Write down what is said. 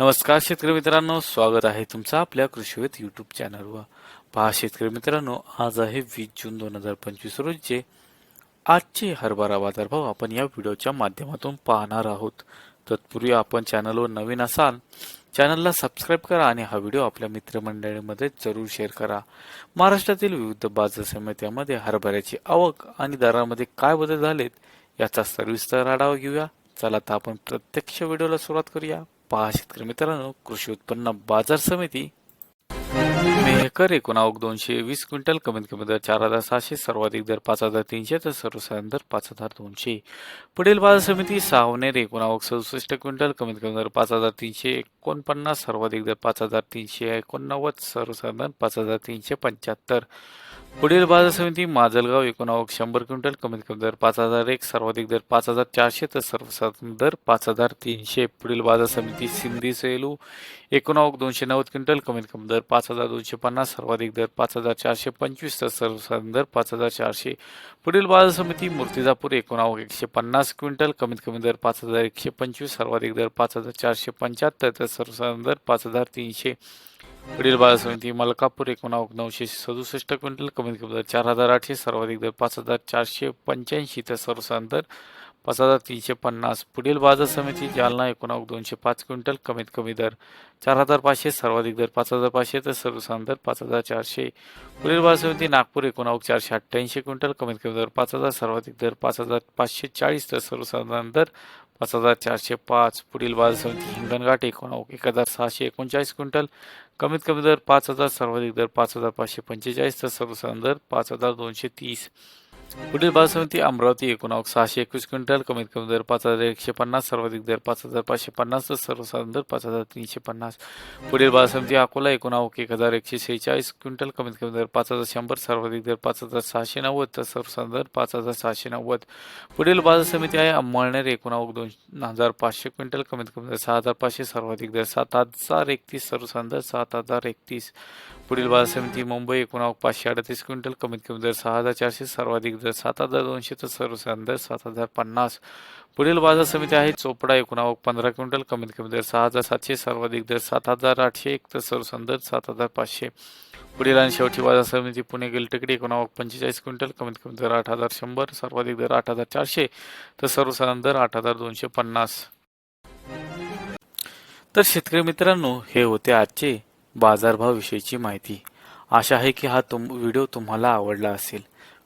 नमस्कार शेतकरी मित्रांनो स्वागत आहे तुमचं आपल्या कृषीवेत युट्यूब चॅनलवर पहा शेतकरी मित्रांनो आज आहे वीस जून दोन हजार पंचवीस रोजचे आजचे हरभरा बाजारभाव आपण या व्हिडिओच्या माध्यमातून पाहणार आहोत. तत्पूर्वी आपण चॅनलवर नवीन असाल चॅनलला सबस्क्राईब करा आणि हा व्हिडिओ आपल्या मित्रमंडळीमध्ये जरूर शेअर करा. महाराष्ट्रातील विविध बाजार समित्यामध्ये हरभऱ्याची आवक आणि दरामध्ये काय बदल झालेत याचा सविस्तर आढावा घेऊया. चला तर आपण प्रत्यक्ष व्हिडिओला सुरुवात करूया. पहा शेतकरी मित्रांनो कृषी उत्पन्न बाजार समिती. मेहकर एकूण आवक दोनशे वीस क्विंटल कमीत कमी दर चार हजार सहाशे सर्वाधिक दर पाच हजार तीनशे तर सर्वसाधारण दर पाच हजार दोनशे. पुढील बाजार समिती सावनेर एकूण आवक सदुसष्ट क्विंटल कमीत कमी दर पाच हजार तीनशे एकोणपन्नास सर्वाधिक दर पाच हजार तीनशे एकोणनव्वद सर्वसाधारण पाच हजार तीनशे पंच्याहत्तर. पुढील बाजार समिती माजलगाव एकोणावक शंभर क्विंटल कमीत कमी दर पाच हजार एक सर्वाधिक दर पाच हजार चारशे तर सर्वसाधारण दर पाच हजार तीनशे. पुढील बाजार समिती सिंधी सेलू एकोणावक दोनशे नव्वद क्विंटल कमीत कमी दर पाच हजार दोनशे पन्नास सर्वाधिक दर पाच हजार चारशे पंचवीस तर सर्वसाधारण दर पाच हजार चारशे. पुढील बाजार समिती मूर्तिजापूर एकोणावक एकशे पन्नास क्विंटल कमीत कमी दर पाच हजार एकशे पंचवीस सर्वाधिक दर पाच हजार चारशे पंच्याहत्तर तर सर्वसाधारण दर पाच हजार तीनशे. पुढील बाजार समिती मलकापूर एकूण आवक नऊशे सदुसष्ट क्विंटल कमीत कमी दर चार हजार आठशे सर्वाधिक दर पाच हजार चारशे पंच्याऐंशी तर सर्वसाधारण दर पाच हजार तीनशे पन्नास. पुढील बाजार समिती जालना एकूण आवक दोनशे पाच क्विंटल कमीत कमी दर चार हजार पाचशे सर्वाधिक दर पाच हजार पाचशे तर सर्वसाधारण दर पाच हजार चारशे. पुढील बाजार समिती नागपूर एकूण आवक चारशे अठ्ठ्याऐंशी क्विंटल कमीत कमी दर पाच हजार सर्वाधिक दर पाच हजार पाचशे चाळीस तर सर्वसाधारण दर पाच हजार चारशे पाच पुढील बाजार समिती हिंगणघाट एकूण एक हजार सहाशे एकोणचाळीस क्विंटल. कमीत कमी दर पाच हजार सर्वाधिक दर पाच हजार पाचशे पंचेचाळीस तर सर्वसाधारण दर पाच हजार दोनशे तीस. पुढील बाजार समिती अमरावती एकूण आवक सहाशे एकवीस क्विंटल कमीत कमी दर पाच हजार एकशे पन्नास सर्वाधिक दर पाच हजार पाचशे पन्नास तर सर्वसाधारण दर पाच हजार तीनशे पन्नास. पुढील बाजार समिती अकोला एकूण आवक एक हजार एकशे शेहेचाळीस क्विंटल कमीत कमी दर पाच हजार शंभर सर्वाधिक दर पाच हजार सहाशे नव्वद तर सर्वसाधारण दर पाच हजार सहाशे नव्वद. पुढील बाजार समिती आहे अंमळनेर एकूण आवक दोन हजार पाचशे क्विंटल कमीत कमी दर सहा हजार पाचशे सर्वाधिक दर सात हजार एकतीस सर्वसाधारण दर सात हजार एकतीस. पुढील बाजार समिती मुंबई एकूण आवक पाचशे अडतीस क्विंटल कमीत कमी दर सहा हजार चारशे सर्वाधिक जर सात हजार दोनशे तर सर्वसाधारण दर सात हजार पन्नास. पुढील बाजार समिती आहे चोपडा एकूणावक पंधरा क्विंटल कमीत कमी दर सहा हजार सातशे सर्वाधिक दर सात हजार आठशे एक तर सर्वसाधारण दर सात हजार पाचशे. पुढील आणि शेवटी बाजार समिती पुणे गिलटेकडी एकूण पंचेचाळीस क्विंटल कमीत कमी दर आठ हजार शंभर सर्वाधिक दर आठ हजार चारशे तर सर्वसाधारण दर आठ हजार दोनशे पन्नास. तर शेतकरी मित्रांनो हे होते आजचे बाजारभाव विषयीची माहिती. आशा आहे की हा तुम व्हिडिओ तुम्हाला आवडला असेल.